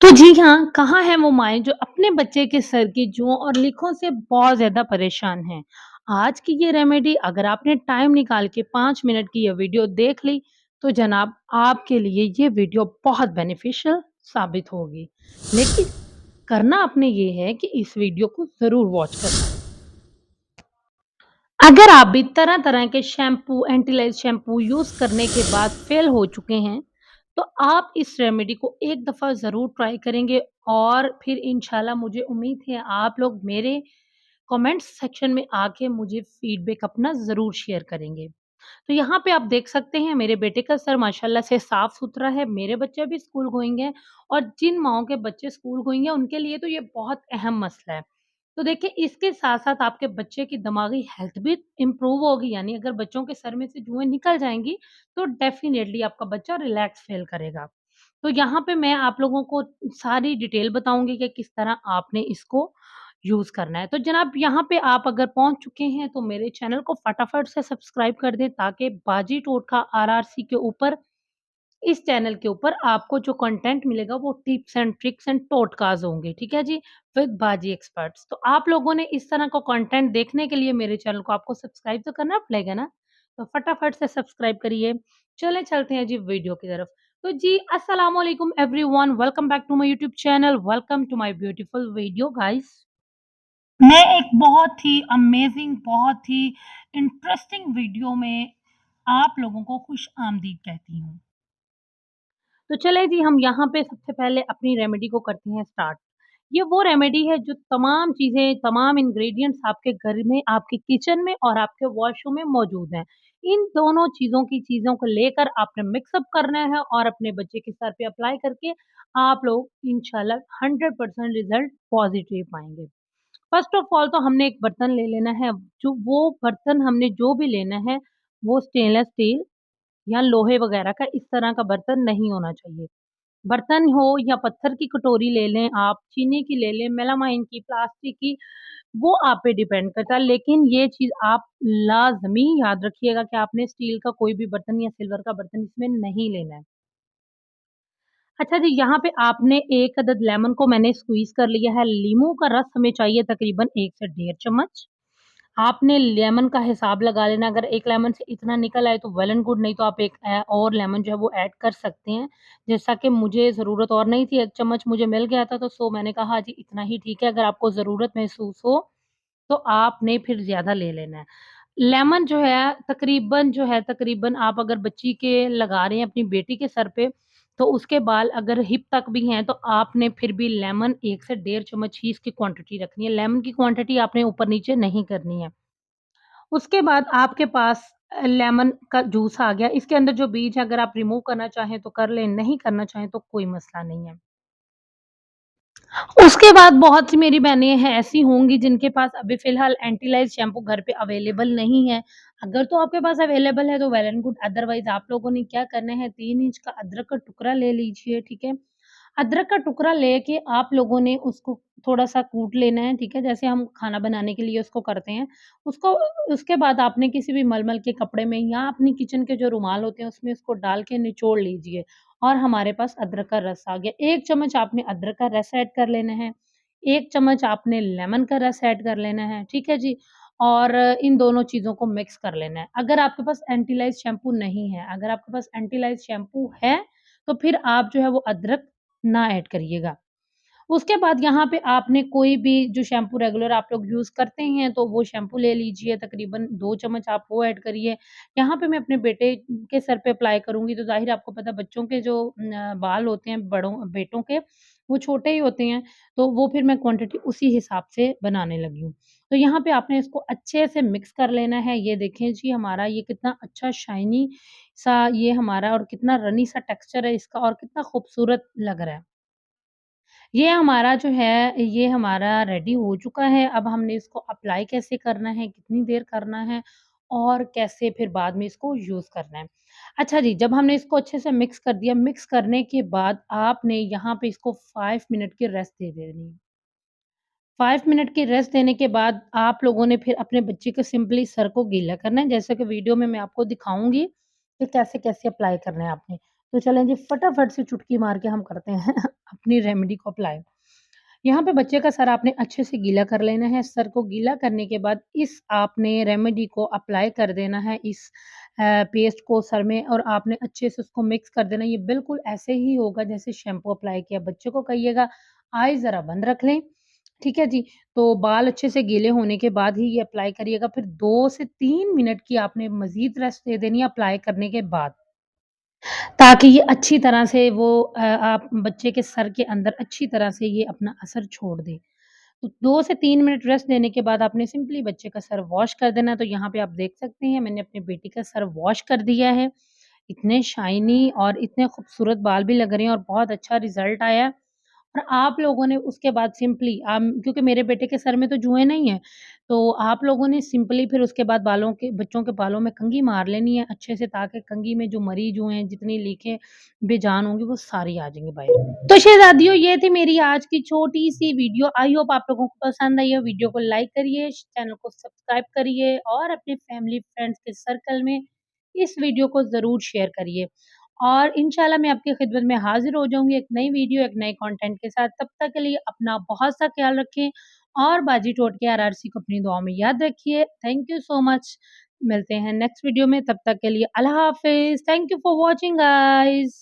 तो जी हाँ, कहाँ है वो माएँ जो अपने बच्चे के सर की जुओं और लिखों से बहुत ज़्यादा परेशान हैं। आज की ये रेमेडी अगर आपने टाइम निकाल के 5 मिनट की ये वीडियो देख ली, तो जनाब आपके लिए ये वीडियो बहुत बेनिफिशियल साबित होगी। लेकिन करना आपने ये है कि इस वीडियो को ज़रूर वॉच करना अगर आप भी तरह-तरह के शैम्पू, एंटी-लाइज शैम्पू यूज़ करने के बाद फेल हो चुके हैं, तो आप इस रेमेडी को एक दफ़ा ज़रूर ट्राई करेंगे और फिर इंशाल्लाह मुझे उम्मीद है आप लोग मेरे कमेंट्स सेक्शन में आके मुझे फीडबैक अपना ज़रूर शेयर करेंगे। तो यहाँ पे आप देख सकते हैं मेरे बेटे का सर माशाल्लाह से साफ-सुथरा है, मेरे बच्चे भी स्कूल गोइंग हैं और जिन माओ के बच्चे स्कूल गोइंग हैं उनके लिए तो ये बहुत अहम मसला है। तो देखिए, इसके साथ-साथ आपके बच्चे की दिमागी हेल्थ भी इम्प्रूव होगी, यानी अगर बच्चों के सर में से जुएँ निकल जाएँगी तो डेफिनेटली आपका बच्चा रिलैक्स फ़ील करेगा। तो यहाँ पे मैं आप लोगों को सारी डिटेल बताऊँगी कि किस तरह आपने इसको यूज़ करना है। तो जनाब, यहाँ पे आप अगर पहुँच चुके हैं तो मेरे चैनल को फटाफट से सब्सक्राइब कर दें, ताकि बाजी टोटका आरआरसी के ऊपर इस चैनल के ऊपर आपको जो कंटेंट मिलेगा वो टिप्स एंड ट्रिक्स एंड टोटकाज़ होंगे, ठीक है जी? विद बाजी एक्सपर्ट्स। तो आप लोगों ने इस तरह का कंटेंट देखने के लिए मेरे चैनल को आपको सब्सक्राइब तो करना पड़ेगा ना? तो फटाफट से सब्सक्राइब करिए। चले चलते हैं जी वीडियो की तरफ़। तो जी अस्सलाम वालेकुम everyone, welcome back to my YouTube channel, welcome to my beautiful video guys. मैं एक बहुत ही अमेज़िंग, बहुत ही इंटरेस्टिंग वीडियो में आप लोगों को खुश-आमदीद कहती हूँ। तो चले जी हम यहाँ पे सबसे पहले अपनी रेमेडी को करते हैं स्टार्ट। ये वो रेमेडी है जो तमाम चीज़ें, तमाम इंग्रीडिएंट्स आपके घर में, आपके किचन में और आपके वॉशरूम में मौजूद हैं। इन दोनों चीज़ों की चीज़ों को लेकर आपने मिक्सअप करना है और अपने बच्चे के सर पे अप्लाई करके आप लोग इंशाल्लाह 100% रिज़ल्ट पॉज़िटिव पाएँगे फ़र्स्ट ऑफ़ ऑल तो हमने एक बर्तन ले लेना है, जो वो बर्तन हमने जो भी लेना है, वो स्टेनलेस स्टील या लोहे वगैरह का इस तरह का बर्तन नहीं होना चाहिए। बर्तन हो या पत्थर की कटोरी ले लें आप, चीनी की ले लें, मेलामाइन की, प्लास्टिक की, वो आप पे डिपेंड करता है। लेकिन ये चीज़ आप लाज़मी याद रखिएगा कि आपने स्टील का कोई भी बर्तन या सिल्वर का बर्तन इसमें नहीं लेना है। अच्छा जी, यहाँ पे आपने एक अदद लेमन को मैंने स्क्वीज़ कर लिया है, लीमू का रस हमें चाहिए तकरीबन एक से डेढ़ चम्मच। आपने लेमन का हिसाब लगा लेना, अगर एक लेमन से इतना निकल आए तो वेल एंड गुड, नहीं तो आप 1 अ, और लेमन जो है वो ऐड कर सकते हैं। जैसा कि मुझे ज़रूरत और नहीं थी, एक चम्मच मुझे मिल गया था तो सो मैंने कहा जी इतना ही ठीक है, अगर आपको ज़रूरत महसूस हो, तो आपने फिर ज़्यादा ले लेना है। लेमन जो है तकरीबन जो है तकरीबन आप अगर बच्ची के लगा रहे हैं अपनी बेटी के सर पे, तो उसके बाल अगर हिप तक भी हैं, तो आपने फिर भी लेमन एक से डेढ़ चम्मच ही इसकी क्वांटिटी रखनी है। लेमन की क्वांटिटी आपने ऊपर-नीचे नहीं करनी है। उसके बाद आपके पास लेमन का जूस आ गया, इसके अंदर जो बीज है अगर आप रिमूव करना चाहें तो कर लें, नहीं करना चाहें तो कोई मसला नहीं है। उसके बाद बहुत सी मेरी बहनें हैं ऐसी होंगी जिनके पास अभी फ़िलहाल एंटीलाइज शैम्पू घर पे अवेलेबल नहीं है। अगर तो आपके पास अवेलेबल है तो वेल एंड गुड अदरवाइज़ आप लोगों ने क्या करना है 3 इंच का अदरक का टुकड़ा ले लीजिए, ठीक है? अदरक का टुकड़ा लेके आप लोगों ने उसको थोड़ा-सा कूट लेना है, ठीक है? जैसे हम खाना बनाने के लिए उसको करते हैं। उसको उसके बाद आपने किसी भी मलमल के कपड़े में या अपनी किचन के जो रुमाल होते हैं उसमें उसको डाल के निचोड़ लीजिए और हमारे पास अदरक का रस आ गया। एक चम्मच आपने अदरक का रस ऐड कर लेना है, एक चम्मच आपने लेमन का रस ऐड कर लेना है, ठीक है जी? और इन दोनों चीज़ों को मिक्स कर लेना है। अगर आपके पास एंटीलाइज शैम्पू नहीं है, अगर आपके पास एंटीलाइज शैम्पू है, तो फिर आप जो है वो अदरक ना ऐड करिएगा। उसके बाद यहाँ पे आपने कोई भी जो शैम्पू रेगुलर आप लोग यूज़ करते हैं, तो वो शैम्पू ले लीजिए तकरीबन दो चम्मच आप वो ऐड करिए। यहाँ पे मैं अपने बेटे के सर पे अप्लाई करूँगी तो ज़ाहिर आपको पता बच्चों के जो बाल होते हैं बड़ों बेटों के, वो छोटे ही होते हैं, तो वो फिर मैं क्वांटिटी उसी हिसाब से बनाने लगी हूँ। तो यहाँ पे आपने इसको अच्छे से मिक्स कर लेना है। ये देखें जी हमारा ये कितना अच्छा शाइनी सा ये हमारा और कितना रनी सा टेक्सचर है इसका और कितना खूबसूरत लग रहा है। ये हमारा जो है, ये हमारा रेडी हो चुका है। अब हमने इसको अप्लाई कैसे करना है, कितनी देर करना है और कैसे फिर बाद में इसको यूज़ करना है। अच्छा जी, जब हमने इसको अच्छे से मिक्स कर दिया, मिक्स करने के बाद आपने यहाँ पे इसको 5 मिनट की रेस्ट दे देनी है। 5 मिनट की रेस्ट देने के बाद आप लोगों ने फिर अपने बच्चे को सिंपली सर को गीला करना है, जैसा कि वीडियो में मैं आपको दिखाऊँगी कि कैसे-कैसे अप्लाई करना है आपने। तो चलें जी फटाफट से चुटकी मार के हम करते हैं अपनी रेमेडी को अप्लाई। यहाँ पे बच्चे का सर आपने अच्छे से गीला कर लेना है। सर को गीला करने के बाद इस आपने रेमेडी को अप्लाई कर देना है इस पेस्ट को सर में और आपने अच्छे से उसको मिक्स कर देना ये बिल्कुल ऐसे ही होगा जैसे शैम्पू अप्लाई किया। बच्चे को कहिएगा आई ज़रा बंद रख लें, ठीक है जी? तो बाल अच्छे से गीले होने के बाद ही ये अप्लाई करिएगा। फिर दो से तीन मिनट की आपने मज़ीद रेस्ट दे देनी है अप्लाई करने के बाद। ताकि ये अच्छी तरह से वो आप बच्चे के सर के अंदर अच्छी तरह से ये अपना असर छोड़ दे। तो 2 से तीन मिनट रेस्ट देने के बाद आपने सिंपली बच्चे का सर वॉश कर देना। तो यहाँ पे आप देख सकते हैं, मैंने अपनी बेटी का सर वॉश कर दिया है। इतने शाइनी और इतने खूबसूरत बाल भी लग रहे हैं और बहुत अच्छा रिज़ल्ट आया है। और आप लोगों ने उसके बाद सिंपली अम, क्योंकि मेरे बेटे के सर में तो जुएँ नहीं हैं, तो आप लोगों ने सिंपली फिर उसके बाद बालों के बच्चों के बालों में कंघी मार लेनी है अच्छे से ताकि कंघी में जो मरी जुएँ, जितनी लीकें बेजान होंगी वो सारी आ जाएँगी बाहर। तो शहज़ादियों ये थी मेरी आज की छोटी-सी वीडियो। आई होप आप लोगों को पसंद आई हो। वीडियो को लाइक करिए, चैनल को सब्सक्राइब करिए और अपने फैमिली फ्रेंड्स के सर्कल में इस वीडियो को ज़रूर शेयर करिए। और इंशाल्लाह मैं आपकी खिदमत में हाज़िर हो जाऊँगी एक नई वीडियो, एक नए कंटेंट के साथ। तब तक के लिए अपना बहुत-सा ख़्याल रखें और बाजी टोटके आरआरसी को अपनी दुआ में याद रखिए। Thank you so much. मिलते हैं नेक्स्ट वीडियो में, तब तक के लिए अल्लाह हाफ़िज़। Thank you for watching guys.